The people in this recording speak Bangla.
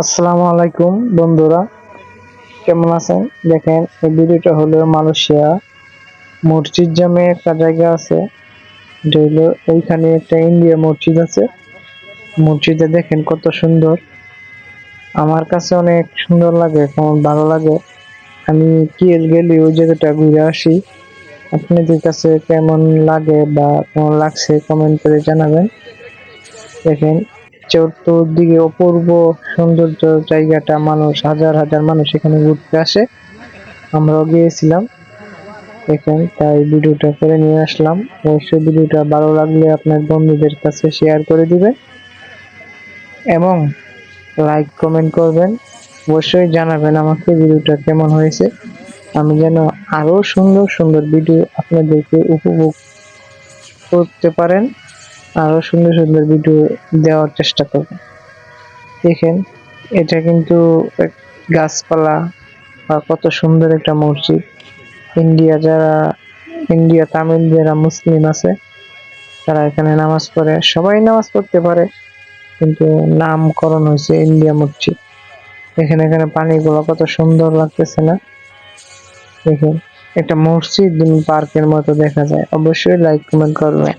আসসালামু আলাইকুম, বন্ধুরা। কেমন আছেন? দেখেন, এই ভিডিওটা হলো মালয়েশিয়া মসজিদ জামে একটা জায়গা আছে। এটা হলো এইখানে একটা ইন্ডিয়া মসজিদ আছে। মসজিদে দেখেন কত সুন্দর। আমার কাছে অনেক সুন্দর লাগে, কেমন ভালো লাগে। আমি কি গেলে ওই জায়গাটা ঘুরে আসি। আপনাদের কাছে কেমন লাগে বা কেমন লাগছে কমেন্ট করে জানাবেন। দেখেন চতুর্দিকে অপূর্ব সৌন্দর্য জায়গাটা মানুষ, হাজার হাজার মানুষ এখানে ঘুরতে আসে। আমরাও গিয়েছিলাম। দেখেন, তাই ভিডিওটা করে নিয়ে আসলাম। অবশ্যই ভিডিওটা ভালো লাগলে আপনার বন্ধুদের কাছে শেয়ার করে দিবেন। এবং লাইক কমেন্ট করবেন। অবশ্যই জানাবেন আমাকে ভিডিওটা কেমন হয়েছে। আমি যেন আরও সুন্দর সুন্দর ভিডিও আপনাদেরকে উপভোগ করতে পারেন। আরও সুন্দর সুন্দর ভিডিও দেওয়ার চেষ্টা করব। দেখেন, এটা কিন্তু গাছপালা বা কত সুন্দর একটা মসজিদ। ইন্ডিয়া যারা, ইন্ডিয়া তামিল যারা মুসলিম আছে, তারা এখানে নামাজ পড়ে। সবাই নামাজ পড়তে পারে, কিন্তু নামকরণ হয়েছে ইন্ডিয়া মসজিদ। এখানে এখানে পানিগুলো কত সুন্দর লাগতেছে না? দেখেন, একটা মসজিদ পার্কের মতো দেখা যায়। অবশ্যই লাইক কমেন্ট করবেন।